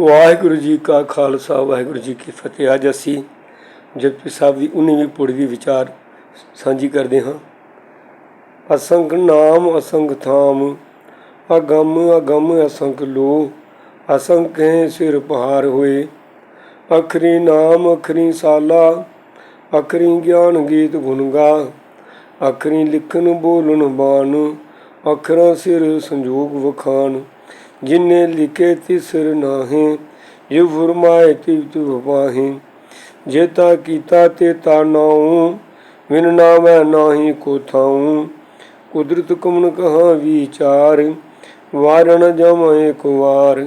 ਵਾਹਿਗੁਰੂ ਜੀ ਕਾ ਖਾਲਸਾ, ਵਾਹਿਗੁਰੂ ਜੀ ਕੀ ਫਤਿਹ। ਅੱਜ ਅਸੀਂ ਜਪਜੀ ਸਾਹਿਬ ਦੀ 19ਵੀਂ ਪੌੜੀ ਦੀ ਵਿਚਾਰ ਸਾਂਝੀ ਕਰਦੇ ਹਾਂ। ਅਸੰਖ ਨਾਮ ਅਸੰਖ ਥਾਮ, ਅਗੰਮ ਅਗੰਮ ਅਸੰਖ ਲੋ ਅਸੰਖ ਹੈ ਸਿਰ ਪਹਾਰ ਹੋਏ। ਅਖਰੀ ਨਾਮ, ਅਖਰੀ ਸਾਲਾ, ਅਖਰੀ ਗਿਆਨ ਗੀਤ ਗੁਣਗਾ ਅਖਰੀ ਲਿਖਣ, ਬੋਲਣ, ਬਾਣ, ਅਖਰਾਂ ਸਿਰ ਸੰਜੋਗ ਵਖਾਨ ਜਿਨੇ ਲਿਖੇ ਤਿਸਰ ਨਾਹੀਂ ਜੇ ਫਰਮਾਏ ਤਿਵ ਤਿਵ ਪਾਹੀਂ। ਜੇਤਾ ਕੀਤਾ ਤੇ ਤਾ ਵਿਨ ਨਾਮੈ ਨਾਹੀ ਕੋ ਥਾਉ। ਕੁਦਰਤ ਕਮਨ ਕਹਾ ਵਿਚਾਰ, ਵਾਰਣ ਜਮੈ ਕੋ ਵਾਰ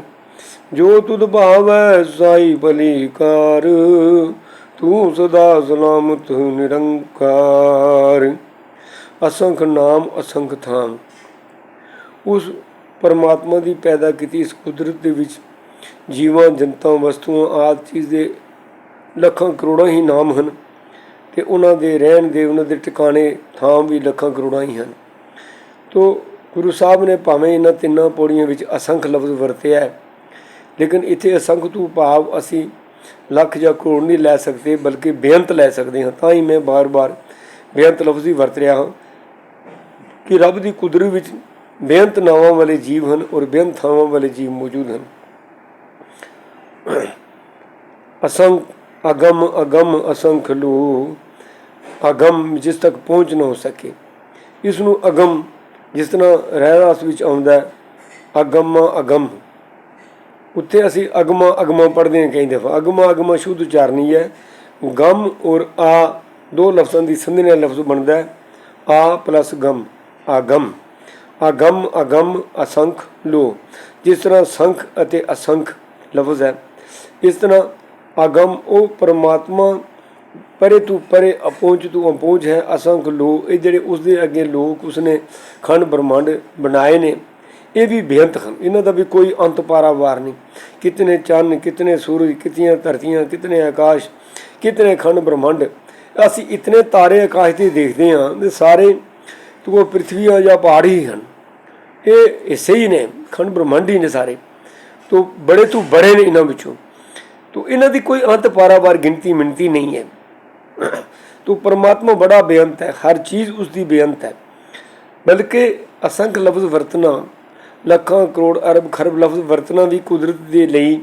ਜੋ ਤੁਧ ਭਾਵੈ ਸਾਈ ਭਲੀ ਕਾਰ ਤੂੰ ਸਦਾ ਸਲਾਮਤ ਨਿਰੰਕਾਰ। ਅਸੰਖ ਨਾਮ ਅਸੰਖ ਥਾਮ। ਉਸ ਪਰਮਾਤਮਾ ਦੀ ਪੈਦਾ ਕੀਤੀ ਇਸ ਕੁਦਰਤ ਦੇ ਵਿੱਚ ਜੀਵਾਂ ਜੰਤਾਂ ਵਸਤੂਆਂ ਆਦਿ ਚੀਜ਼ ਦੇ ਲੱਖਾਂ ਕਰੋੜਾਂ ਹੀ ਨਾਮ ਹਨ ਤੇ ਉਹਨਾਂ ਦੇ ਰਹਿਣ ਦੇ, ਉਹਨਾਂ ਦੇ ਟਿਕਾਣੇ ਥਾਂ ਵੀ ਲੱਖਾਂ ਕਰੋੜਾਂ ਹੀ ਹਨ। ਤੋ ਗੁਰੂ ਸਾਹਿਬ ਨੇ ਭਾਵੇਂ ਇਹਨਾਂ ਤਿੰਨਾਂ ਪੌੜੀਆਂ ਵਿੱਚ ਅਸੰਖ ਲਫ਼ਜ਼ ਵਰਤਿਆ ਹੈ, ਲੇਕਿਨ ਇੱਥੇ ਅਸੰਖ ਤੋਂ ਭਾਵ ਅਸੀਂ ਲੱਖ ਜਾਂ ਕਰੋੜ ਨਹੀਂ ਲੈ ਸਕਦੇ, ਬਲਕਿ ਬੇਅੰਤ ਲੈ ਸਕਦੇ ਹਾਂ। ਤਾਂ ਹੀ ਮੈਂ ਬਾਰ-ਬਾਰ ਬੇਅੰਤ ਲਫ਼ਜ਼ ਹੀ ਵਰਤ ਰਿਹਾ ਹਾਂ ਕਿ ਰੱਬ ਦੀ ਕੁਦਰਤ ਵਿੱਚ ਬੇਅੰਤ ਨਾਵਾਂ ਵਾਲੇ ਜੀਵ ਹਨ ਔਰ ਬੇਅੰਤ ਥਾਵਾਂ ਵਾਲੇ ਜੀਵ ਮੌਜੂਦ ਹਨ। ਅਸੰਖ ਅਗਮ ਅਗਮ ਅਸੰਖ ਲੋ ਅਗਮ ਜਿਸ ਤੱਕ ਪਹੁੰਚ ਨਾ ਹੋ ਸਕੇ। ਇਸ ਨੂੰ ਅਗਮ ਜਿਸ ਤਰ੍ਹਾਂ ਰਹਿਰਾਸ ਵਿੱਚ ਆਉਂਦਾ ਹੈ, ਅਗਮ ਅਗਮ। ਉੱਥੇ ਅਸੀਂ ਅਗਮਾ ਅਗਮਾ ਪੜ੍ਹਦੇ ਹਾਂ ਕਈ ਦਫਾ। ਅਗਮਾ ਅਗਮਾ ਸ਼ੁੱਧ ਉਚਾਰਨੀ ਹੈ। ਗਮ ਔਰ ਆ ਦੋ ਲਫ਼ਜ਼ਾਂ ਦੀ ਸੰਧੀ ਨਾਲ ਲਫ਼ਜ਼ ਬਣਦਾ ਹੈ। ਆ ਪਲੱਸ ਗਮ ਆਗਮ। ਅਗਮ ਅਗਮ, ਅਸੰਖ, ਲੋ। ਜਿਸ ਤਰ੍ਹਾਂ ਸੰਖ ਅਤੇ ਅਸੰਖ ਲਫ਼ਜ਼ ਹੈ। ਇਸ ਤਰ੍ਹਾਂ ਅਗਮ, ਉਹ ਪਰਮਾਤਮਾ ਪਰੇ ਤੋਂ ਪਰੇ ਅਪਹੁੰਚ, ਤੋਂ ਅਪਹੁੰਚ ਹੈ। ਅਸੰਖ, ਲੋ, ਇਹ ਜਿਹੜੇ ਉਸ ਦੇ ਅੱਗੇ ਲੋਕ ਉਸਨੇ ਖੰਡ ਬ੍ਰਹਮੰਡ ਬਣਾਏ ਨੇ, ਇਹ ਵੀ ਬੇਅੰਤ ਹਨ। ਇਹਨਾਂ ਦਾ ਵੀ ਕੋਈ ਅੰਤ ਪਾਰਾਵਾਰ ਨਹੀਂ। ਕਿਤਨੇ ਚੰਨ, ਕਿਤਨੇ ਸੂਰਜ, ਕਿਤਨੀਆਂ ਧਰਤੀਆਂ, ਕਿਤਨੇ ਆਕਾਸ਼, ਕਿਤਨੇ ਖੰਡ ਬ੍ਰਹਮੰਡ। ਅਸੀਂ ਇਤਨੇ ਤਾਰੇ ਆਕਾਸ਼ ਤੇ ਦੇਖਦੇ ਹਾਂ, ਤੇ ਸਾਰੇ ਤੋ ਪ੍ਰਿਥਵੀਆਂ ਜਾਂ ਪਹਾੜ ਹੀ ਹਨ। ਇਹ ਹਿੱਸੇ ਹੀ ਨੇ, ਖੰਡ ਬ੍ਰਹਮੰਡ ਹੀ ਨੇ ਸਾਰੇ। ਤੋ ਬੜੇ, ਤੋਂ ਬੜੇ ਨੇ ਇਹਨਾਂ ਵਿੱਚੋਂ। ਤੋ ਇਹਨਾਂ ਦੀ ਕੋਈ ਅੰਤ ਪਾਰਾਵਾਰ ਗਿਣਤੀ ਮਿਣਤੀ ਨਹੀਂ ਹੈ। ਤੋ ਪਰਮਾਤਮਾ ਬੜਾ ਬੇਅੰਤ ਹੈ, ਹਰ ਚੀਜ਼ ਉਸ ਦੀ ਬੇਅੰਤ ਹੈ। ਬਲਕਿ ਅਸੰਖ ਲਫ਼ਜ਼ ਵਰਤਣਾ, ਲੱਖਾਂ ਕਰੋੜ ਅਰਬ ਖਰਬ ਲਫ਼ਜ਼ ਵਰਤਣਾ ਵੀ ਕੁਦਰਤ ਦੇ ਲਈ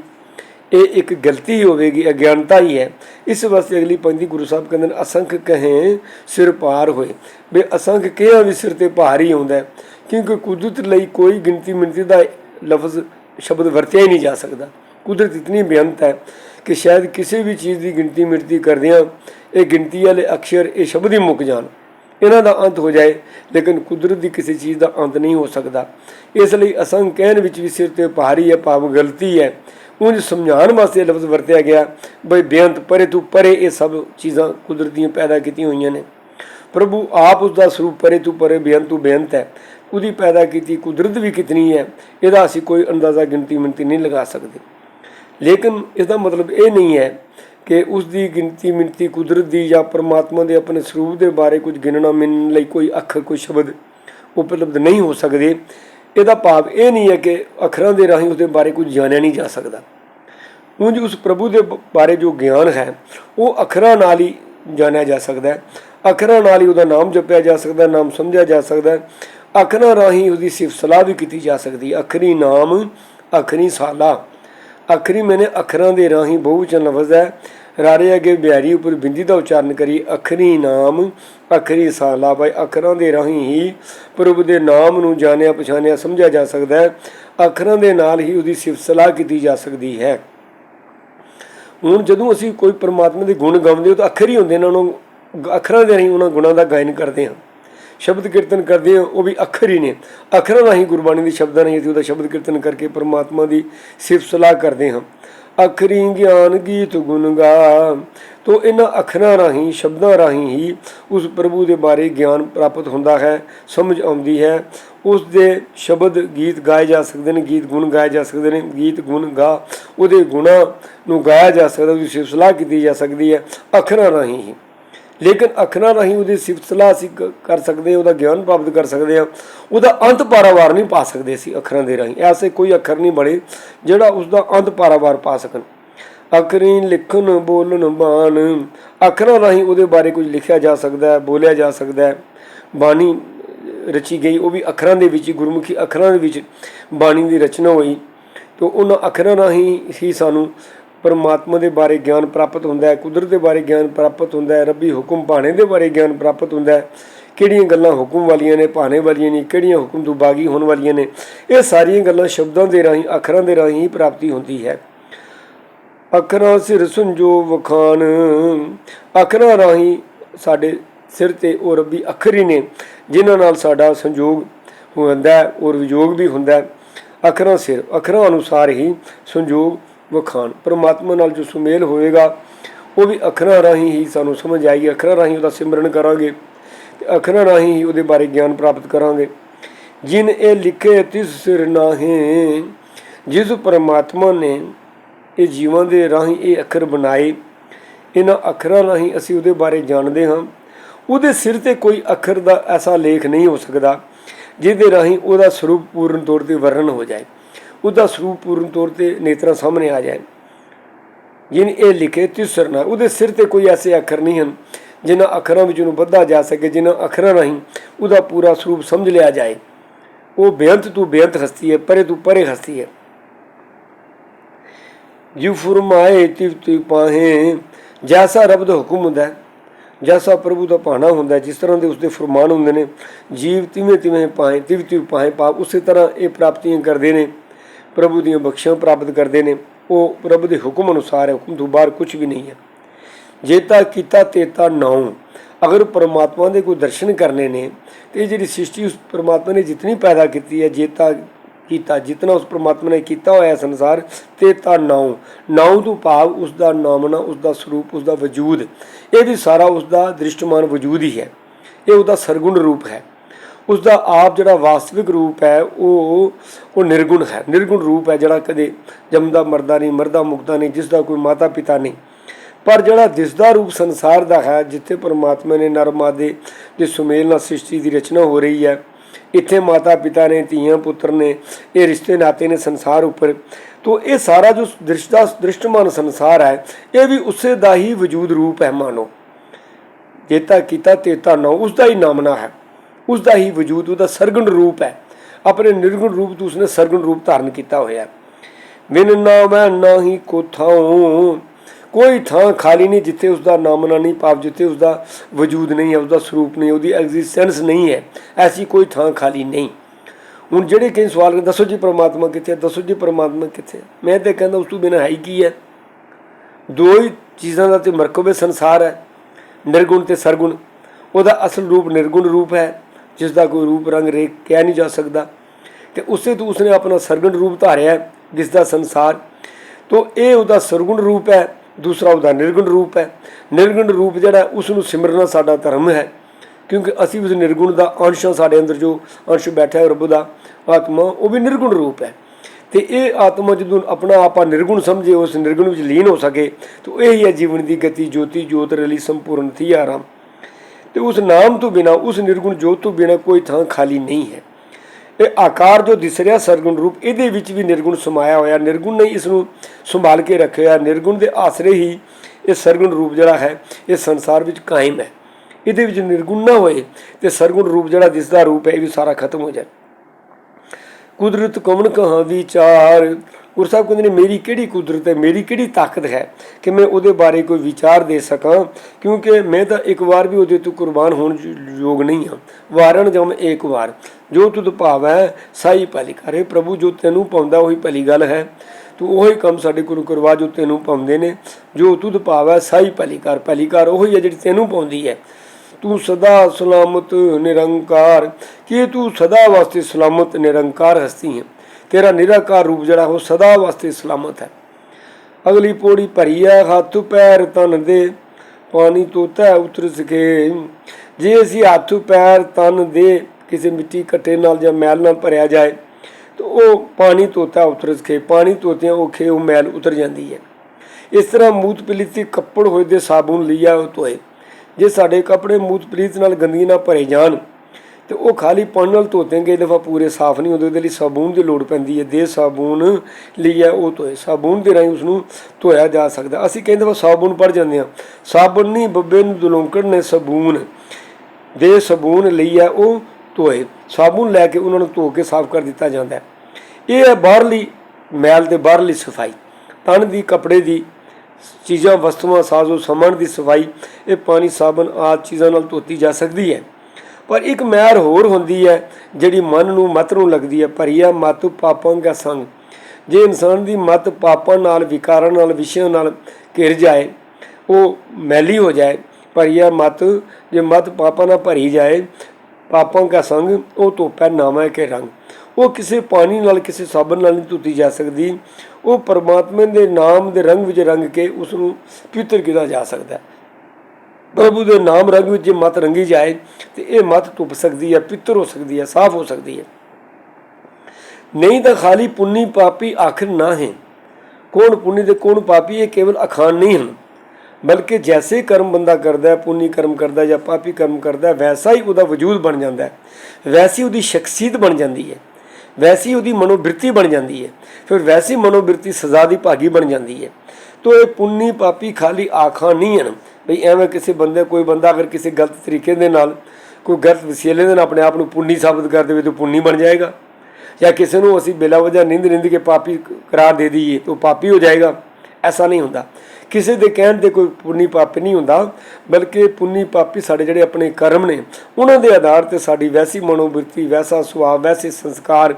ਇਹ ਇੱਕ ਗਲਤੀ ਹੋਵੇਗੀ, ਅਗਿਆਨਤਾ ਹੀ ਹੈ। ਇਸ ਵਾਸਤੇ ਅਗਲੀ ਪੰਕਤੀ ਗੁਰੂ ਸਾਹਿਬ ਕਹਿੰਦੇ ਨੇ, ਅਸੰਖ ਕਹੇ ਸਿਰ ਪਾਰ ਹੋਏ। ਬੇ ਅਸੰਖ ਕਿਹਾ ਵੀ ਸਿਰ ਤੇ ਭਾਰ ਹੀ ਆਉਂਦਾ ਕਿਉਂਕਿ ਕੁਦਰਤ ਲਈ ਕੋਈ ਗਿਣਤੀ ਮਿਣਤੀ ਦਾ ਲਫ਼ਜ਼, ਸ਼ਬਦ ਵਰਤਿਆ ਹੀ ਨਹੀਂ ਜਾ ਸਕਦਾ। ਕੁਦਰਤ ਇਤਨੀ ਬੇਅੰਤ ਹੈ ਕਿ ਸ਼ਾਇਦ ਕਿਸੇ ਵੀ ਚੀਜ਼ ਦੀ ਗਿਣਤੀ ਮਿਣਤੀ ਕਰਦਿਆਂ ਇਹ ਗਿਣਤੀ ਵਾਲੇ ਅਕਸ਼ਰ ਇਹ ਸ਼ਬਦ ਹੀ ਮੁੱਕ ਜਾਣ। ਇਹਨਾਂ ਦਾ ਅੰਤ ਹੋ ਜਾਏ, ਲੇਕਿਨ ਕੁਦਰਤ ਦੀ ਕਿਸੇ ਚੀਜ਼ ਦਾ ਅੰਤ ਨਹੀਂ ਹੋ ਸਕਦਾ। ਇਸ ਲਈ ਅਸੰਖ ਕਹਿਣ ਵਿੱਚ ਵੀ ਸਿਰ ਤੇ ਭਾਰੀ ਹੈ, ਭਾਵ ਗਲਤੀ ਹੈ। ਉਂਝ ਸਮਝਾਉਣ ਵਾਸਤੇ ਲਫ਼ਜ਼ ਵਰਤਿਆ ਗਿਆ। ਬਈ ਬੇਅੰਤ, ਪਰੇ ਤੋਂ ਪਰੇ, ਇਹ ਸਭ ਚੀਜ਼ਾਂ ਕੁਦਰਤ ਦੀਆਂ ਪੈਦਾ ਕੀਤੀਆਂ ਹੋਈਆਂ ਨੇ। ਪ੍ਰਭੂ ਆਪ ਉਸ ਦਾ ਸਰੂਪ ਪਰੇ ਤੋਂ ਪਰੇ, ਬੇਅੰਤ ਤੋਂ ਬੇਅੰਤ ਹੈ। ਉਹਦੀ ਪੈਦਾ ਕੀਤੀ ਕੁਦਰਤ ਵੀ ਕਿਤਨੀ ਹੈ, ਇਹਦਾ ਅਸੀਂ ਕੋਈ ਅੰਦਾਜ਼ਾ, ਗਿਣਤੀ, ਮਿਣਤੀ ਨਹੀਂ ਲਗਾ ਸਕਦੇ। ਲੇਕਿਨ ਇਸ ਦਾ ਮਤਲਬ ਇਹ ਨਹੀਂ ਹੈ ਕਿ ਉਸ ਦੀ ਗਿਣਤੀ, ਮਿਣਤੀ ਕੁਦਰਤ ਦੀ ਜਾਂ ਪਰਮਾਤਮਾ ਦੇ ਆਪਣੇ ਸਰੂਪ ਦੇ ਬਾਰੇ ਕੁਝ ਗਿਣਨਾ, ਮਿਣਨ ਲਈ ਕੋਈ ਅੱਖ, ਕੋਈ ਸ਼ਬਦ ਉਪਲਬਧ ਨਹੀਂ ਹੋ ਸਕਦੇ। ਇਹਦਾ ਭਾਵ ਇਹ ਨਹੀਂ ਹੈ ਕਿ ਅੱਖਰਾਂ ਦੇ ਰਾਹੀਂ ਉਸਦੇ ਬਾਰੇ ਕੁਝ ਜਾਣਿਆ ਨਹੀਂ ਜਾ ਸਕਦਾ। ਉਂਝ ਉਸ ਪ੍ਰਭੂ ਦੇ ਬਾਰੇ ਜੋ ਗਿਆਨ ਹੈ, ਉਹ ਅੱਖਰਾਂ ਨਾਲ ਹੀ ਜਾਣਿਆ ਜਾ ਸਕਦਾ ਹੈ। ਅੱਖਰਾਂ ਨਾਲ ਹੀ ਉਹਦਾ ਨਾਮ ਜਪਿਆ ਜਾ ਸਕਦਾ, ਨਾਮ ਸਮਝਿਆ ਜਾ ਸਕਦਾ ਅੱਖਰਾਂ ਰਾਹੀਂ ਉਹਦੀ ਸਿਫਤ ਸਲਾਹ ਵੀ ਕੀਤੀ ਜਾ ਸਕਦੀ ਹੈ। ਅਖਰੀ ਨਾਮ, ਅਖਰੀ ਸਾਲਾ। ਅਖਰੀ ਮੈਨੇ ਅੱਖਰਾਂ ਦੇ ਰਾਹੀਂ ਬਹੁਵਚਨ ਲਫ਼ਜ਼ ਹੈ। ਰਾਰੇ ਅਗੇ ਬਿਹਾਰੀ ਉੱਪਰ ਬਿੰਦੀ ਦਾ ਉਚਾਰਨ ਕਰੀ, ਅਖਰੀ ਨਾਮ, ਅਖਰੀ ਸਾਲਾ ਭਾਈ ਅੱਖਰਾਂ ਦੇ ਰਾਹੀਂ ਹੀ ਪ੍ਰਭੂ ਦੇ ਨਾਮ ਨੂੰ ਜਾਣਿਆ ਪਛਾਣਿਆ ਸਮਝਿਆ ਜਾ ਸਕਦਾ ਹੈ। ਅੱਖਰਾਂ ਦੇ ਨਾਲ ਹੀ ਉਹਦੀ ਸਿਫਤ ਸਲਾਹ ਕੀਤੀ ਜਾ ਸਕਦੀ ਹੈ। ਹੁਣ ਜਦੋਂ ਅਸੀਂ ਕੋਈ ਪਰਮਾਤਮਾ ਦੇ ਗੁਣ ਗਾਉਂਦੇ ਹਾਂ ਤਾਂ ਅੱਖਰ ਹੀ ਹੁੰਦੇ ਨੇ, ਉਹਨਾਂ ਨੂੰ ਅੱਖਰਾਂ ਦੇ ਰਾਹੀਂ ਉਹਨਾਂ ਗੁਣਾਂ ਦਾ ਗਾਇਨ ਕਰਦੇ ਹਾਂ। ਸ਼ਬਦ ਕੀਰਤਨ ਕਰਦੇ ਹਾਂ, ਉਹ ਵੀ ਅੱਖਰ ਹੀ ਨੇ। ਅੱਖਰਾਂ ਰਾਹੀਂ ਗੁਰਬਾਣੀ ਦੇ ਸ਼ਬਦਾਂ ਰਾਹੀਂ ਅਸੀਂ ਉਹਦਾ ਸ਼ਬਦ ਕੀਰਤਨ ਕਰਕੇ ਪਰਮਾਤਮਾ ਦੀ ਸਿਫਤ ਸਲਾਹ ਕਰਦੇ ਹਾਂ। ਅਖਰੀ ਗਿਆਨ ਗੀਤ ਗੁਣ ਗਾ। ਤੋ ਇਹਨਾਂ ਅੱਖਰਾਂ ਰਾਹੀਂ, ਸ਼ਬਦਾਂ ਰਾਹੀਂ ਹੀ ਉਸ ਪ੍ਰਭੂ ਦੇ ਬਾਰੇ ਗਿਆਨ ਪ੍ਰਾਪਤ ਹੁੰਦਾ ਹੈ, ਸਮਝ ਆਉਂਦੀ ਹੈ। ਉਸ ਦੇ ਸ਼ਬਦ ਗੀਤ ਗਾਏ ਜਾ ਸਕਦੇ ਨੇ, ਗੀਤ ਗੁਣ ਗਾਏ ਜਾ ਸਕਦੇ ਨੇ, ਗੀਤ ਗੁਣ ਗਾ, ਉਹਦੇ ਗੁਣਾ ਨੂੰ ਗਾਇਆ ਜਾ ਸਕਦਾ, ਉਹਦੀ ਸਿਫਤ ਸਲਾਹ ਕੀਤੀ ਜਾ ਸਕਦੀ ਹੈ, ਅੱਖਰਾਂ ਰਾਹੀਂ ਹੀ। ਲੇਕਿਨ ਅੱਖਰਾਂ ਰਾਹੀਂ ਉਹਦੀ ਸਿਫਤ ਸਲਾਹ ਅਸੀਂ ਕ- ਕਰ ਸਕਦੇ ਉਹਦਾ ਗਿਆਨ ਪ੍ਰਾਪਤ ਕਰ ਸਕਦੇ ਹਾਂ ਉਹਦਾ ਅੰਤ ਪਾਰਾਵਾਰ ਨਹੀਂ ਪਾ ਸਕਦੇ ਸੀ ਅੱਖਰਾਂ ਦੇ ਰਾਹੀਂ। ਐਸੇ ਕੋਈ ਅੱਖਰ ਨਹੀਂ ਬਣੇ ਜਿਹੜਾ ਉਸ ਦਾ ਅੰਤ ਪਾਰਾਵਾਰ ਪਾ ਸਕਣ। ਅੱਖਰੀ ਲਿਖਣ ਬੋਲਣ ਬਾਣ ਅੱਖਰਾਂ ਰਾਹੀਂ ਉਹਦੇ ਬਾਰੇ ਕੁਝ ਲਿਖਿਆ ਜਾ ਸਕਦਾ ਹੈ ਬੋਲਿਆ ਜਾ ਸਕਦਾ ਹੈ। ਬਾਣੀ ਰਚੀ ਗਈ ਉਹ ਵੀ ਅੱਖਰਾਂ ਦੇ ਵਿੱਚ ਹੀ, ਗੁਰਮੁਖੀ ਅੱਖਰਾਂ ਦੇ ਵਿੱਚ ਬਾਣੀ ਦੀ ਰਚਨਾ ਹੋਈ। ਤੇ ਉਹਨਾਂ ਅੱਖਰਾਂ ਰਾਹੀਂ ਹੀ ਸਾਨੂੰ ਪਰਮਾਤਮਾ ਦੇ ਬਾਰੇ ਗਿਆਨ ਪ੍ਰਾਪਤ ਹੁੰਦਾ ਹੈ, ਕੁਦਰਤ ਦੇ ਬਾਰੇ ਗਿਆਨ ਪ੍ਰਾਪਤ ਹੁੰਦਾ ਹੈ, ਰੱਬੀ ਹੁਕਮ ਭਾਣੇ ਦੇ ਬਾਰੇ ਗਿਆਨ ਪ੍ਰਾਪਤ ਹੁੰਦਾ ਹੈ। ਕਿਹੜੀਆਂ ਗੱਲਾਂ ਹੁਕਮ ਵਾਲੀਆਂ ਨੇ, ਭਾਣੇ ਵਾਲੀਆਂ ਨੇ, ਕਿਹੜੀਆਂ ਹੁਕਮ ਤੋਂ ਬਾਗੀ ਹੋਣ ਵਾਲੀਆਂ ਨੇ, ਇਹ ਸਾਰੀਆਂ ਗੱਲਾਂ ਸ਼ਬਦਾਂ ਦੇ ਰਾਹੀਂ, ਅੱਖਰਾਂ ਦੇ ਰਾਹੀਂ ਹੀ ਪ੍ਰਾਪਤੀ ਹੁੰਦੀ ਹੈ। ਅੱਖਰਾਂ ਸਿਰ ਸੰਜੋ ਵਖਾਨ, ਅੱਖਰਾਂ ਰਾਹੀਂ ਸਾਡੇ ਸਿਰ ਤੇ ਉਹ ਰੱਬੀ ਅੱਖਰ ਹੀ ਨੇ, ਜਿਨ੍ਹਾਂ ਨਾਲ ਸਾਡਾ ਸੰਜੋਗ ਹੁੰਦਾ ਹੈ ਔਰ ਵਿਜੋਗ ਵੀ ਹੁੰਦਾ ਹੈ। ਅੱਖਰਾਂ ਸਿਰ, ਅੱਖਰਾਂ ਅਨੁਸਾਰ ਹੀ ਸੰਜੋਗ ਵਖਾਨ ਪਰਮਾਤਮਾ ਨਾਲ ਜੋ ਸੁਮੇਲ ਹੋਏਗਾ, ਉਹ ਵੀ ਅੱਖਰਾਂ ਰਾਹੀਂ ਹੀ ਸਾਨੂੰ ਸਮਝ ਆਏਗੀ। ਅੱਖਰਾਂ ਰਾਹੀਂ ਉਹਦਾ ਸਿਮਰਨ ਕਰਾਂਗੇ ਤੇ ਅੱਖਰਾਂ ਰਾਹੀਂ ਹੀ ਉਹਦੇ ਬਾਰੇ ਗਿਆਨ ਪ੍ਰਾਪਤ ਕਰਾਂਗੇ। ਜਿਨ ਇਹ ਲਿਖੇ ਤਿਸ ਸਿਰ ਨਾਹੀਂ, ਜਿਸ ਪਰਮਾਤਮਾ ਨੇ ਇਹ ਜੀਵਾਂ ਦੇ ਰਾਹੀਂ ਇਹ ਅੱਖਰ ਬਣਾਏ, ਇਹਨਾਂ ਅੱਖਰਾਂ ਰਾਹੀਂ ਅਸੀਂ ਉਹਦੇ ਬਾਰੇ ਜਾਣਦੇ ਹਾਂ। ਉਹਦੇ ਸਿਰ ਤੇ ਕੋਈ ਅੱਖਰ ਦਾ ਐਸਾ ਲੇਖ ਨਹੀਂ ਹੋ ਸਕਦਾ, ਜਿਹਦੇ ਰਾਹੀਂ ਉਹਦਾ ਸਰੂਪ ਪੂਰਨ ਤੌਰ ਤੇ ਵਰਣਨ ਹੋ ਜਾਏ। ਉਹਦਾ ਸਰੂਪ ਪੂਰਨ ਤੌਰ ਤੇ ਨੇਤਰਾਂ ਸਾਹਮਣੇ ਆ ਜਾਏ। ਜਿਨ ਇਹ ਲਿਖੇ ਤਿਸਰ ਉਹਦੇ ਸਿਰ ਤੇ ਕੋਈ ਐਸੇ ਅੱਖਰ ਨਹੀਂ ਹਨ, ਜਿਨ੍ਹਾਂ ਅੱਖਰਾਂ ਵਿੱਚ ਉਹਨੂੰ ਬੱਧਾ ਜਾ ਸਕੇ, ਜਿਨ੍ਹਾਂ ਅੱਖਰਾਂ ਰਾਹੀਂ ਉਹਦਾ ਪੂਰਾ ਸਰੂਪ ਸਮਝ ਲਿਆ ਜਾਏ। ਉਹ ਬੇਅੰਤ ਤੂੰ ਬੇਅੰਤ ਹਸਤੀ ਹੈ, ਪਰੇ ਤੂੰ ਪਰੇ ਹਸਤੀ ਹੈ। ਜਿਉ ਫਰਮਾਏ ਤਿਵ ਤਿਵ ਪਾਹੇ, ਜੈਸਾ ਰੱਬ ਦਾ ਹੁਕਮ ਹੁੰਦਾ ਹੈ, ਜੈਸਾ ਪ੍ਰਭੂ ਦਾ ਭਾਣਾ ਹੁੰਦਾ ਜਿਸ ਤਰ੍ਹਾਂ ਦੇ ਉਸਦੇ ਫਰਮਾਨ ਹੁੰਦੇ ਨੇ, ਜੀਵ ਤਿਵੇਂ ਤਿਵੇਂ ਪਾਏ ਤਿਵ ਤਿਵ ਪਾਏ ਪਾਪ ਉਸੇ ਤਰ੍ਹਾਂ ਇਹ ਪ੍ਰਾਪਤੀਆਂ ਕਰਦੇ ਨੇ। ਪ੍ਰਭੂ ਦੀਆਂ ਬਖਸ਼ਾਂ ਪ੍ਰਾਪਤ ਕਰਦੇ ਨੇ, ਉਹ ਪ੍ਰਭੂ ਦੇ ਹੁਕਮ ਅਨੁਸਾਰ ਹੈ, ਹੁਕਮ ਤੋਂ ਬਾਹਰ ਕੁਝ ਵੀ ਨਹੀਂ ਹੈ। ਜੇਤਾ ਕੀਤਾ ਤੇਤਾ ਨਾਉ। ਅਗਰ ਪਰਮਾਤਮਾ ਦੇ ਕੋਈ ਦਰਸ਼ਨ ਕਰਨੇ ਨੇ, ਤੇ ਇਹ ਜਿਹੜੀ ਸ੍ਰਿਸ਼ਟੀ ਉਸ ਪਰਮਾਤਮਾ ਨੇ ਜਿਤਨੀ ਪੈਦਾ ਕੀਤੀ ਹੈ ਜੇਤਾ ਕੀਤਾ, ਜਿਤਨਾ ਉਸ ਪਰਮਾਤਮਾ ਨੇ ਕੀਤਾ ਹੋਇਆ ਹੈ ਸੰਸਾਰ ਤੇਤਾ ਨਾਉ। ਨਾਉ ਤੋਂ ਭਾਵ ਉਸ ਦਾ ਨਾਮਨਾ ਉਸ ਦਾ ਸਰੂਪ ਉਸ ਦਾ ਵਜੂਦ। ਇਹ ਵੀ ਸਾਰਾ ਉਸ ਦਾ ਦ੍ਰਿਸ਼ਟਮਾਨ ਵਜੂਦ ਹੀ ਹੈ। ਇਹ ਉਹਦਾ ਸਰਗੁਣ ਰੂਪ ਹੈ। ਉਸ ਦਾ ਆਪ ਜਿਹੜਾ ਵਾਸਤਵਿਕ ਰੂਪ ਹੈ, ਉਹ ਉਹ ਨਿਰਗੁਣ ਹੈ। ਨਿਰਗੁਣ ਰੂਪ ਹੈ ਜਿਹੜਾ ਕਦੇ ਜੰਮਦਾ, ਮਰਦਾ ਨਹੀਂ, ਮਰਦਾ, ਮੁਕਦਾ ਨਹੀਂ ਜਿਸ ਦਾ ਕੋਈ ਮਾਤਾ ਪਿਤਾ ਨਹੀਂ। ਪਰ ਜਿਹੜਾ ਦਿਸਦਾ ਰੂਪ ਸੰਸਾਰ ਦਾ ਹੈ, ਜਿੱਥੇ ਪਰਮਾਤਮਾ ਨੇ ਨਰਮਾ ਮਾਦੇ ਦੇ ਸੁਮੇਲ ਨਾਲ ਸ੍ਰਿਸ਼ਟੀ ਦੀ ਰਚਨਾ ਹੋ ਰਹੀ ਹੈ, ਇੱਥੇ ਮਾਤਾ ਪਿਤਾ ਨੇ, ਧੀਆਂ, ਪੁੱਤਰ ਨੇ, ਇਹ ਰਿਸ਼ਤੇ ਨਾਤੇ ਨੇ ਸੰਸਾਰ ਉੱਪਰ। ਤੋ ਇਹ ਸਾਰਾ ਜੋ ਦ੍ਰਿਸ਼ਟਾ, ਦ੍ਰਿਸ਼ਟਮਾਨ ਸੰਸਾਰ ਹੈ, ਇਹ ਵੀ ਉਸੇ ਦਾ ਹੀ ਵਜੂਦ ਰੂਪ ਹੈ, ਮਾਨੋ। ਜੇਤਾ ਕੀਤਾ, ਤੇਤਾ ਨਾ ਉਸ ਦਾ ਹੀ ਨਾਮਨਾ ਹੈ। ਉਸ ਦਾ ਹੀ ਵਜੂਦ, ਉਹਦਾ ਸਰਗੁਣ ਰੂਪ ਹੈ। ਆਪਣੇ ਨਿਰਗੁਣ ਰੂਪ ਤੋਂ ਉਸਨੇ ਸਰਗੁਣ ਰੂਪ ਧਾਰਨ ਕੀਤਾ ਹੋਇਆ ਹੈ। ਵਿਨ ਨਾਮੈ ਨਾਹੀ ਕੋ ਥਾਉ ਕੋਈ ਥਾਂ ਖਾਲੀ ਨਹੀਂ ਜਿੱਥੇ ਉਸ ਦਾ ਨਾਮਨਾ ਨਹੀਂ ਭਾਵ ਜਿੱਥੇ ਉਸ ਦਾ ਵਜੂਦ ਨਹੀਂ ਹੈ ਉਸ ਦਾ ਸਰੂਪ ਨਹੀਂ ਉਹਦੀ ਐਗਜ਼ਿਸਟੈਂਸ ਨਹੀਂ ਹੈ, ਐਸੀ ਕੋਈ ਥਾਂ ਖਾਲੀ ਨਹੀਂ। ਹੁਣ ਜਿਹੜੇ ਕਈ ਸਵਾਲ ਕਰਦੇ, ਦੱਸੋ ਜੀ ਪ੍ਰਮਾਤਮਾ ਕਿੱਥੇ ਦੱਸੋ ਜੀ ਪ੍ਰਮਾਤਮਾ ਕਿੱਥੇ ਮੈਂ ਤੇ ਕਹਿੰਦਾ ਉਸ ਤੋਂ ਬਿਨਾਂ ਹੈ ਹੀ ਕੀ ਹੈ? ਦੋ ਹੀ ਚੀਜ਼ਾਂ ਦਾ ਤੇ ਮਰਕਬੇ ਸੰਸਾਰ ਹੈ, ਨਿਰਗੁਣ ਤੇ ਸਰਗੁਣ। ਉਹਦਾ ਅਸਲ ਰੂਪ ਨਿਰਗੁਣ ਰੂਪ ਹੈ। ਜਿਸ ਦਾ ਕੋਈ ਰੂਪ ਰੰਗ ਰੇਖ ਕਿਹਾ ਨਹੀਂ ਜਾ ਸਕਦਾ ਤੇ ਉਸੇ ਤੋਂ ਉਸਨੇ ਆਪਣਾ ਸਰਗੁਣ ਰੂਪ ਧਾਰਿਆ ਹੈ, ਜਿਸ ਦਾ ਸੰਸਾਰ। ਤੋਂ ਇਹ ਉਹਦਾ ਸਰਗੁਣ ਰੂਪ ਹੈ ਦੂਸਰਾ ਉਹਦਾ ਨਿਰਗੁਣ ਰੂਪ ਹੈ। ਨਿਰਗੁਣ ਰੂਪ ਜਿਹੜਾ ਉਸ ਨੂੰ ਸਿਮਰਨਾ ਸਾਡਾ ਧਰਮ ਹੈ ਕਿਉਂਕਿ ਅਸੀਂ ਉਸ ਨਿਰਗੁਣ ਦਾ ਅੰਸ਼ ਹਾਂ ਸਾਡੇ ਅੰਦਰ ਜੋ ਅੰਸ਼ ਬੈਠਾ ਹੈ ਰੱਬ ਦਾ ਆਤਮਾ ਉਹ ਵੀ ਨਿਰਗੁਣ ਰੂਪ ਹੈ। ਤੇ ਇਹ ਆਤਮਾ ਜਦੋਂ ਆਪਣਾ ਆਪਾ ਨਿਰਗੁਣ ਸਮਝੇ ਉਸ ਨਿਰਗੁਣ ਵਿੱਚ ਲੀਨ ਹੋ ਸਕੇ ਤਾਂ ਇਹ ਹੀ ਹੈ ਜੀਵਨ ਦੀ ਗਤੀ ਜੋਤੀ ਜੋਤ ਰਲੀ ਸੰਪੂਰਨ ਥੀ ਆਰਾਮ। ਤੇ ਉਸ ਨਾਮ ਤੋਂ ਬਿਨਾ, ਉਸ ਨਿਰਗੁਣ ਜੋਤ ਤੋਂ ਬਿਨਾ ਕੋਈ ਥਾਂ ਖਾਲੀ ਨਹੀਂ ਹੈ। ਇਹ ਆਕਾਰ ਜੋ ਦਿਸ ਰਿਹਾ ਸਰਗੁਣ ਰੂਪ, ਇਹਦੇ ਵਿੱਚ ਵੀ ਨਿਰਗੁਣ ਸਮਾਇਆ ਹੋਇਆ। ਨਿਰਗੁਣ ਨੇ ਇਸ ਨੂੰ ਸੰਭਾਲ ਕੇ ਰੱਖਿਆ ਨਿਰਗੁਣ ਦੇ ਆਸਰੇ ਹੀ ਇਹ ਸਰਗੁਣ ਰੂਪ ਜਿਹੜਾ ਹੈ, ਇਹ ਸੰਸਾਰ ਵਿੱਚ ਕਾਇਮ ਹੈ। ਇਹਦੇ ਵਿੱਚ ਨਿਰਗੁਣ ਨਾ ਹੋਏ ਤੇ ਸਰਗੁਣ ਰੂਪ ਜਿਹੜਾ ਦਿਸਦਾ ਰੂਪ ਹੈ, ਇਹ ਵੀ ਸਾਰਾ ਖਤਮ ਹੋ ਜਾਏ। ਕੁਦਰਤ ਕਮਨ ਕਹਾ ਵਿਚਾਰ ਗੁਰੂ ਸਾਹਿਬ ਕਹਿੰਦੇ ਨੇ, ਮੇਰੀ ਕਿਹੜੀ ਕੁਦਰਤ ਹੈ? ਮੇਰੀ ਕਿਹੜੀ ਤਾਕਤ ਹੈ ਕਿ ਮੈਂ ਉਹਦੇ ਬਾਰੇ ਕੋਈ ਵਿਚਾਰ ਦੇ ਸਕਾਂ? ਕਿਉਂਕਿ ਮੈਂ ਤਾਂ ਇੱਕ ਵਾਰ ਵੀ ਉਹਦੇ ਤੋਂ ਕੁਰਬਾਨ ਹੋਣ ਯੋਗ ਨਹੀਂ ਹਾਂ। ਵਾਰਨ ਜਮ ਇੱਕ ਵਾਰ। ਜੋ ਤੁਧ ਭਾਵੈ, ਸਾਈ ਭਲੀ ਕਰੇ। ਪ੍ਰਭੂ ਜੋ ਤੈਨੂੰ ਪਾਉਂਦਾ, ਉਹੀ ਭਲੀ ਗੱਲ ਹੈ। ਤੂੰ ਉਹੀ ਕੰਮ ਸਾਡੇ ਗੁਰੂ ਕਰਵਾ ਜੋ ਤੈਨੂੰ ਪਾਉਂਦੇ ਨੇ। ਜੋ ਤੁਧ ਭਾਵੈ, ਸਾਈ ਭਲੀ ਕਰ ਭਲੀ ਕਰ। ਉਹੀ ਹੈ ਜਿਹੜੀ ਤੈਨੂੰ ਪਾਉਂਦੀ ਹੈ। ਤੂੰ ਸਦਾ ਸਲਾਮਤ, ਨਿਰੰਕਾਰ। ਕਿ ਤੂੰ ਸਦਾ ਵਾਸਤੇ ਸਲਾਮਤ, ਨਿਰੰਕਾਰ ਹਸਤੀ ਹੈ? ਤੇਰਾ ਨਿਰਾਕਾਰ ਰੂਪ ਜਿਹੜਾ ਉਹ ਸਦਾ ਵਾਸਤੇ ਸਲਾਮਤ ਹੈ। ਅਗਲੀ ਪੌੜੀ ਭਰੀ ਹੈ ਹੱਥ ਪੈਰ ਤਨ ਦੇ, ਪਾਣੀ ਤੋਤਾ ਉਤਰ ਸਕੇ। ਜੇ ਅਸੀਂ ਹੱਥ ਪੈਰ ਤਨ ਦੇ ਕਿਸੇ ਮਿੱਟੀ ਕੱਟੇ ਨਾਲ ਜਾਂ ਮੈਲ ਨਾਲ ਭਰਿਆ ਜਾਏ, ਤਾਂ ਉਹ ਪਾਣੀ ਤੋਤਾ ਉਤਰ ਸਕੇ। ਪਾਣੀ ਤੋਤਿਆਂ ਉਹ ਖੇ ਉਹ ਮੈਲ ਉਤਰ ਜਾਂਦੀ ਹੈ ਇਸ ਤਰ੍ਹਾਂ ਮੂਤ ਪਿਲਿਤੀ ਕੱਪੜ ਹੋਏ ਦੇ ਸਾਬੂਨ ਲਿਆ ਉਹ ਧੋਏ, ਜੇ ਸਾਡੇ ਕੱਪੜੇ ਮੂਤ ਪ੍ਰੀਤ ਨਾਲ ਗੰਦਗੀ ਨਾਲ ਭਰੇ ਜਾਣ ਤੇ ਉਹ ਖਾਲੀ ਪਾਣੀ ਨਾਲ ਧੋਤੇ ਗਏ ਦਫਾ ਪੂਰੇ ਸਾਫ਼ ਨਹੀਂ ਹੁੰਦੇ, ਉਹਦੇ ਲਈ ਸਾਬੂਨ ਦੀ ਲੋੜ ਪੈਂਦੀ ਹੈ ਦੇ ਸਾਬੂਨ ਲਈ ਹੈ, ਉਹ ਧੋਏ। ਸਾਬੂਨ ਦੇ ਰਾਹੀਂ ਉਸ ਨੂੰ ਧੋਇਆ ਜਾ ਸਕਦਾ। ਅਸੀਂ ਕਹਿੰਦੇ ਵਾ ਸਾਬੂਨ ਪੜ ਜਾਂਦੇ ਆ ਸਾਬਣ ਨਹੀਂ, ਬੱਬੇ ਨੂੰ ਦੁਲੋਂਕੜ ਨੇ ਸਾਬੂਨ ਦੇ ਸਾਬੂਨ ਲਈ ਹੈ, ਉਹ ਧੋਏ। ਸਾਬੂਨ ਲੈ ਕੇ ਉਹਨਾਂ ਨੂੰ ਧੋ ਕੇ ਸਾਫ਼ ਕਰ ਦਿੱਤਾ ਜਾਂਦਾ ਹੈ। ਇਹ ਹੈ ਬਾਹਰਲੀ ਮੈਲ ਤੇ ਬਾਹਰਲੀ ਸਫ਼ਾਈ। ਤਣ ਦੀ, ਕੱਪੜੇ ਦੀ, ਚੀਜ਼ਾਂ, ਵਸਤੂਆਂ ਸਾਜ਼ੋ ਸਮਾਨ ਦੀ ਸਫ਼ਾਈ, ਇਹ ਪਾਣੀ, ਸਾਬਣ ਆਦਿ ਚੀਜ਼ਾਂ ਨਾਲ ਧੋਤੀ ਜਾ ਸਕਦੀ ਹੈ। ਪਰ ਇੱਕ ਮਹਿਰ ਹੋਰ ਹੁੰਦੀ ਹੈ, ਜਿਹੜੀ ਮਨ ਨੂੰ ਮਤ ਨੂੰ ਲੱਗਦੀ ਹੈ, ਭਰੀਆ ਮਤ ਪਾਪਾਂ ਦਾ ਸੰਗ। ਜੇ ਇਨਸਾਨ ਦੀ ਮਤ ਪਾਪਾਂ ਨਾਲ, ਵਿਕਾਰਾਂ ਨਾਲ, ਵਿਸ਼ਿਆਂ ਨਾਲ ਘਿਰ ਜਾਏ, ਉਹ ਮੈਲੀ ਹੋ ਜਾਏ, ਭਰੀਆ ਮਤ ਜੇ ਮਤ ਪਾਪਾਂ ਨਾਲ ਭਰੀ ਜਾਏ, ਪਾਪਾਂ ਦਾ ਸੰਗ, ਉਹ ਧੋਪੈ ਨਾਮਾ ਕੇ ਰੰਗ। ਉਹ ਕਿਸੇ ਪਾਣੀ ਨਾਲ, ਕਿਸੇ ਸਾਬਣ ਨਾਲ ਨਹੀਂ ਧੁੱਤੀ ਜਾ ਸਕਦੀ। ਉਹ ਪਰਮਾਤਮਾ ਦੇ ਨਾਮ ਦੇ ਰੰਗ ਵਿੱਚ ਰੰਗ ਕੇ ਉਸ ਨੂੰ ਪਵਿੱਤਰ ਕੀਤਾ ਜਾ ਸਕਦਾ ਹੈ। ਪ੍ਰਭੂ ਦੇ ਨਾਮ ਰੰਗ ਵਿੱਚ ਜੇ ਮਤ ਰੰਗੀ ਜਾਏ ਤੇ ਇਹ ਮਤ ਧੁੱਪ ਸਕਦੀ ਹੈ ਪਿੱਤਰ ਹੋ ਸਕਦੀ ਹੈ, ਸਾਫ਼ ਹੋ ਸਕਦੀ ਹੈ। ਨਹੀਂ ਤਾਂ ਖਾਲੀ ਪੁੰਨੀ ਪਾਪੀ ਆਖਰ ਨਾ ਹੈ। ਕੌਣ ਪੁੰਨੀ ਤੇ ਕੌਣ ਪਾਪੀ, ਇਹ ਕੇਵਲ ਅਖਾਣ ਨਹੀਂ ਹਨ, ਬਲਕਿ ਜੈਸੇ ਕਰਮ ਬੰਦਾ ਕਰਦਾ ਹੈ, ਪੁੰਨੀ ਕਰਮ ਕਰਦਾ ਹੈ ਜਾਂ ਪਾਪੀ ਕਰਮ ਕਰਦਾ ਹੈ, ਵੈਸਾ ਹੀ ਉਹਦਾ ਵਜੂਦ ਬਣ ਜਾਂਦਾ ਹੈ। ਵੈਸੀ ਉਹਦੀ ਸ਼ਖਸੀਅਤ ਬਣ ਜਾਂਦੀ ਹੈ। ਵੈਸੀ ਉਹਦੀ ਮਨੋਬਿਰਤੀ ਬਣ ਜਾਂਦੀ ਹੈ। ਫਿਰ ਵੈਸੀ ਮਨੋਬਿਰਤੀ ਸਜ਼ਾ ਦੀ ਭਾਗੀ ਬਣ ਜਾਂਦੀ ਹੈ। ਤੋ ਇਹ ਪੁੰਨੀ ਪਾਪੀ ਖਾਲੀ ਆਖਾਂ ਨਹੀਂ ਹਨ ਬਈ ਐਵੇਂ ਕਿਸੇ ਬੰਦੇ, ਕੋਈ ਬੰਦਾ ਅਗਰ ਕਿਸੇ ਗਲਤ ਤਰੀਕੇ ਦੇ ਨਾਲ, ਕੋਈ ਗਲਤ ਵਸੀਲੇ ਦੇ ਨਾਲ ਆਪਣੇ ਆਪ ਨੂੰ ਪੁੰਨੀ ਸਾਬਤ ਕਰ ਦੇਵੇ ਤਾਂ ਪੁੰਨੀ ਬਣ ਜਾਏਗਾ। ਜਾਂ ਕਿਸੇ ਨੂੰ ਅਸੀਂ ਬੇਲਾ ਵਜ੍ਹਾ ਨਿੰਦ ਨਿੰਦ ਕੇ ਪਾਪੀ ਕਰਾਰ ਦੇ ਦਈਏ ਤਾਂ ਉਹ ਪਾਪੀ ਹੋ ਜਾਏਗਾ। ਐਸਾ ਨਹੀਂ ਹੁੰਦਾ। ਕਿਸੇ ਦੇ ਕਹਿਣ ਤੇ ਕੋਈ ਪੁੰਨੀ ਪਾਪੀ ਨਹੀਂ ਹੁੰਦਾ, ਬਲਕਿ ਪੁੰਨੀ ਪਾਪੀ ਸਾਡੇ ਜਿਹੜੇ ਆਪਣੇ ਕਰਮ ਨੇ, ਉਹਨਾਂ ਦੇ ਆਧਾਰ ਤੇ ਸਾਡੀ ਵੈਸੀ ਮਨੋਬਿਰਤੀ ਵੈਸਾ ਸੁਭਾਅ, ਵੈਸੇ ਸੰਸਕਾਰ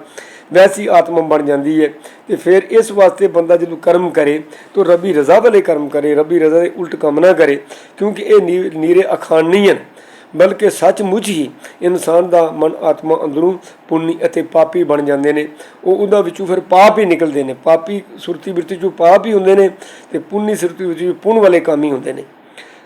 ਵੈਸੀ ਆਤਮਾ ਬਣ ਜਾਂਦੀ ਹੈ ਤੇ ਫਿਰ ਇਸ ਵਾਸਤੇ ਬੰਦਾ ਜਦੋਂ ਕਰਮ ਕਰੇ ਤਾਂ ਰੱਬੀ ਰਜ਼ਾ ਵਾਲੇ ਕਰਮ ਕਰੇ, ਰੱਬੀ ਰਜ਼ਾ ਦੇ ਉਲਟ ਕੰਮ ਨਾ ਕਰੇ, ਕਿਉਂਕਿ ਇਹ ਨੀ- ਨੀਰੇ ਅਖਾਣ ਨਹੀਂ ਹਨ, ਬਲਕਿ ਸੱਚਮੁੱਚ ਹੀ ਇਨਸਾਨ ਦਾ ਮਨ ਆਤਮਾ ਅੰਦਰੋਂ ਪੁੰਨੀ ਅਤੇ ਪਾਪੀ ਬਣ ਜਾਂਦੇ ਨੇ। ਉਹ ਉਹਦਾ ਵਿੱਚੋਂ ਫਿਰ ਪਾਪ ਹੀ ਨਿਕਲਦੇ ਨੇ। ਪਾਪੀ ਸੁਰਤੀ ਬਿਰਤੀ ਚੋਂ ਪਾਪ ਹੀ ਹੁੰਦੇ ਨੇ ਤੇ ਪੁੰਨੀ ਸੁਰਤੀ ਵਿੱਚ ਪੁੰਨ ਵਾਲੇ ਕੰਮ ਹੀ ਹੁੰਦੇ ਨੇ।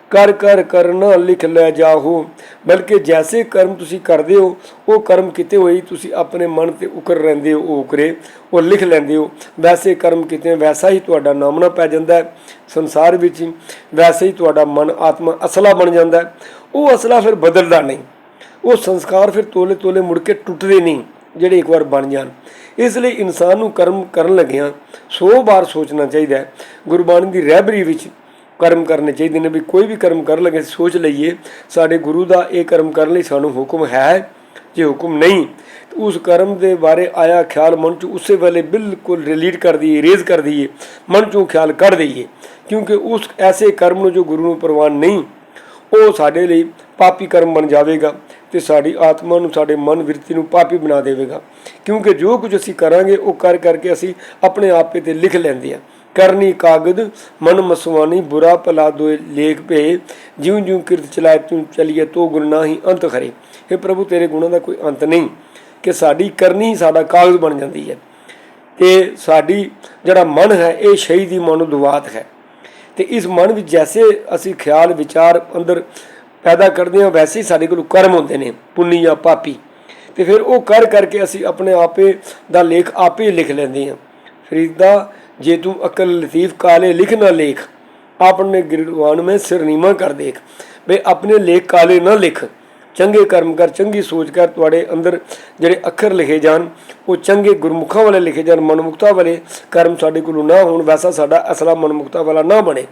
ਕਰ ਕਰ ਕਰਨਾ ਲਿਖ ਲੈ ਜਾਹੋ। ਬਲਕਿ ਜੈਸੇ ਕਰਮ ਤੁਸੀਂ ਕਰਦੇ ਹੋ, ਉਹ ਕਰਮ ਕਿਤੇ ਹੋਈ ਤੁਸੀਂ ਆਪਣੇ ਮਨ ਤੇ ਉਕਰ ਰਹਿੰਦੇ ਹੋ ਉਹ ਉਕਰੇ, ਉਹ ਲਿਖ ਲੈਂਦੇ ਹੋ। ਵੈਸੇ ਕਰਮ ਕਿਤੇ, ਵੈਸਾ ਹੀ ਤੁਹਾਡਾ ਨਾਮਣਾ ਪੈ ਜਾਂਦਾ ਹੈ। ਸੰਸਾਰ ਵਿੱਚ ਵੈਸੇ ਹੀ ਤੁਹਾਡਾ ਮਨ, ਆਤਮਾ ਅਸਲਾ ਬਣ ਜਾਂਦਾ ਹੈ। ਉਹ ਅਸਲਾ ਫਿਰ ਬਦਲਦਾ ਨਹੀਂ। ਉਹ ਸੰਸਕਾਰ ਫਿਰ ਤੋਲੇ ਤੋਲੇ ਮੁੜ ਕੇ ਟੁੱਟਦੇ ਨਹੀਂ, ਜਿਹੜੇ ਇੱਕ ਵਾਰ ਬਣ ਜਾਣ। ਇਸ ਲਈ ਇਨਸਾਨ ਨੂੰ ਕਰਮ ਕਰਨ ਲੱਗਿਆਂ 100 ਵਾਰ ਸੋਚਣਾ ਚਾਹੀਦਾ ਹੈ। ਗੁਰਬਾਣੀ ਦੀ ਰਹਿਬਰੀ ਵਿੱਚ ਕਰਮ ਕਰਨੇ ਚਾਹੀਦੇ ਨੇ ਵੀ ਕੋਈ ਵੀ ਕਰਮ ਕਰਨ ਲੱਗੇ ਸੋਚ ਲਈਏ, ਸਾਡੇ ਗੁਰੂ ਦਾ ਇਹ ਕਰਮ ਕਰਨ ਲਈ ਸਾਨੂੰ ਹੁਕਮ ਹੈ ਜੇ ਹੁਕਮ ਨਹੀਂ ਉਸ ਕਰਮ ਦੇ ਬਾਰੇ ਆਇਆ ਖਿਆਲ ਮਨ ਚ ਉਸੇ ਵੇਲੇ ਬਿਲਕੁਲ ਰਿਲੀਟ ਕਰ ਦਈਏ ਰੇਜ਼ ਕਰ ਦਈਏ, ਮਨ ਚੋਂ ਖਿਆਲ ਕੱਢ ਦਈਏ। ਕਿਉਂਕਿ ਉਸ ਐਸੇ ਕਰਮ ਨੂੰ ਜੋ ਗੁਰੂ ਨੂੰ ਪ੍ਰਵਾਨ ਨਹੀਂ, ਉਹ ਸਾਡੇ ਲਈ ਪਾਪੀ ਕਰਮ ਬਣ ਜਾਵੇਗਾ ਤੇ ਸਾਡੀ ਆਤਮਾ ਨੂੰ, ਸਾਡੇ ਮਨ ਵਿਰਤੀ ਨੂੰ ਪਾਪੀ ਬਣਾ ਦੇਵੇਗਾ। ਕਿਉਂਕਿ ਜੋ ਕੁਝ ਅਸੀਂ ਕਰਾਂਗੇ, ਉਹ ਕਰ ਕਰਕੇ ਅਸੀਂ ਆਪਣੇ ਆਪੇ ਤੇ ਲਿਖ ਲੈਂਦੇ ਆ ਕਰਨੀ ਕਾਗਦ, ਮਨ ਮਸਵਾਨੀ ਬੁਰਾ ਭਲਾ ਦੋਏ ਲੇਖ ਭੇ ਜਿਉਂ ਜਿਉਂ ਕਿਰਤ ਚਲਾਏ ਤੂੰ ਚਲੀਏ, ਤੋ ਗੁਣ ਨਾਹੀ ਅੰਤ ਖਰੇ। ਇਹ ਪ੍ਰਭੂ, ਤੇਰੇ ਗੁਣਾਂ ਦਾ ਕੋਈ ਅੰਤ ਨਹੀਂ। ਕਿ ਸਾਡੀ ਕਰਨੀ ਸਾਡਾ ਕਾਗਜ਼ ਬਣ ਜਾਂਦੀ ਹੈ। ਤੇ ਸਾਡੀ ਜਿਹੜਾ ਮਨ ਹੈ, ਇਹ ਸ਼ਹੀਦੀ ਦੁਆਤ ਹੈ। ਤੇ ਇਸ ਮਨ ਵਿੱਚ ਜੈਸੇ ਅਸੀਂ ਖਿਆਲ, ਵਿਚਾਰ ਅੰਦਰ ਪੈਦਾ ਕਰਦੇ ਹਾਂ, ਵੈਸੇ ਹੀ ਸਾਡੇ ਕੋਲ ਕਰਮ ਹੁੰਦੇ ਨੇ, ਪੁੰਨੀ ਜਾਂ ਪਾਪੀ। ਤੇ ਫਿਰ ਉਹ ਕਰ ਕਰਕੇ ਅਸੀਂ ਆਪਣੇ ਆਪੇ ਦਾ ਲੇਖ ਆਪੇ ਲਿਖ ਲੈਂਦੇ ਹਾਂ। ਫਰੀਦਾ ਜੇ ਤੂੰ ਅਕਲ ਲਤੀਫ ਕਾਲੇ ਲਿਖ ਨਾ ਲੇਖ, ਆਪਣੇ ਗਿਰਵਾਨ ਮੈਂ ਸਿਰ ਕਰ ਦੇਖ। ਬਈ ਆਪਣੇ ਲੇਖ ਕਾਲੇ ਨਾ ਲਿਖ। ਚੰਗੇ ਕਰਮ ਕਰ, ਚੰਗੀ ਸੋਚ ਕਰ, ਤੁਹਾਡੇ ਅੰਦਰ ਜਿਹੜੇ ਅੱਖਰ ਲਿਖੇ ਜਾਣ, ਉਹ ਚੰਗੇ ਗੁਰਮੁਖਾਂ ਵਾਲੇ ਲਿਖੇ ਜਾਣ, ਮਨਮੁਖਤਾ ਵਾਲੇ ਕਰਮ ਸਾਡੇ ਕੋਲੋਂ ਨਾ ਹੋਣ, ਵੈਸਾ ਸਾਡਾ ਅਸਲਾ ਮਨਮੁਖਤਾ ਵਾਲਾ ਨਾ ਬਣੇ।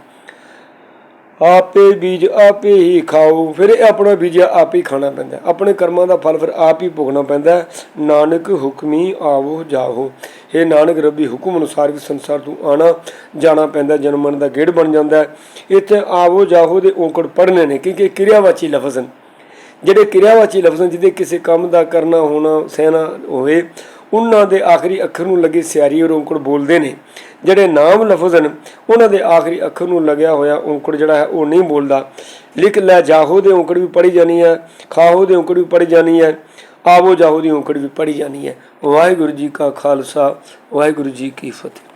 ਆਪੇ ਬੀਜ ਆਪੇ ਹੀ ਖਾਓ। ਫਿਰ ਇਹ ਆਪਣਾ ਬੀਜ ਆਪ ਹੀ ਖਾਣਾ ਪੈਂਦਾ ਆਪਣੇ ਕਰਮਾਂ ਦਾ ਫਲ ਫਿਰ ਆਪ ਹੀ ਭੋਗਣਾ ਪੈਂਦਾ ਨਾਨਕ ਹੁਕਮੀ ਆਵੋ ਜਾਹੋ। ਇਹ ਨਾਨਕ ਰੱਬੀ ਹੁਕਮ ਅਨੁਸਾਰ ਵੀ ਸੰਸਾਰ ਤੋਂ ਆਣਾ ਜਾਣਾ ਪੈਂਦਾ ਹੈ, ਜਨਮ ਦਾ ਗੇੜ ਬਣ ਜਾਂਦਾ ਇੱਥੇ ਆਵੋ ਜਾਹੋ ਦੇ ਔਂਕੜ ਪੜਨੇ ਨੇ ਕਿਉਂਕਿ ਕਿਰਿਆਵਾਚੀ ਲਫ਼ਜ਼ ਹਨ। ਜਿਹੜੇ ਕਿਰਿਆਵਾਚੀ ਲਫ਼ਜ਼ ਨੇ ਜਿਹਦੇ ਕਿਸੇ ਕੰਮ ਦਾ ਕਰਨਾ ਹੋਣਾ ਸਹਿਣਾ ਹੋਵੇ ਉਹਨਾਂ ਦੇ ਆਖਰੀ ਅੱਖਰ ਨੂੰ ਲੱਗੇ ਸਿਆਰੀ ਔਰ ਔਂਕੜ ਬੋਲਦੇ ਨੇ। ਜਿਹੜੇ ਨਾਮ ਲਫ਼ਜ਼ ਹਨ, ਉਹਨਾਂ ਦੇ ਆਖਰੀ ਅੱਖਰ ਨੂੰ ਲੱਗਿਆ ਹੋਇਆ ਔਂਕੜ ਜਿਹੜਾ ਹੈ, ਉਹ ਨਹੀਂ ਬੋਲਦਾ। ਲਿਖ ਲੈ, ਜਾਹੋ ਦੇ ਔਂਕੜ ਵੀ ਪੜੀ ਜਾਣੀ ਹੈ, ਖਾਹੋ ਦੇ ਔਂਕੜ ਵੀ ਪੜੀ ਜਾਣੀ ਹੈ, ਆਵੋ ਜਾਹੋ ਦੀ ਔਂਕੜ ਵੀ ਪੜੀ ਜਾਣੀ ਹੈ। ਵਾਹਿਗੁਰੂ ਜੀ ਕਾ ਖਾਲਸਾ, ਵਾਹਿਗੁਰੂ ਜੀ ਕੀ ਫਤਿਹ।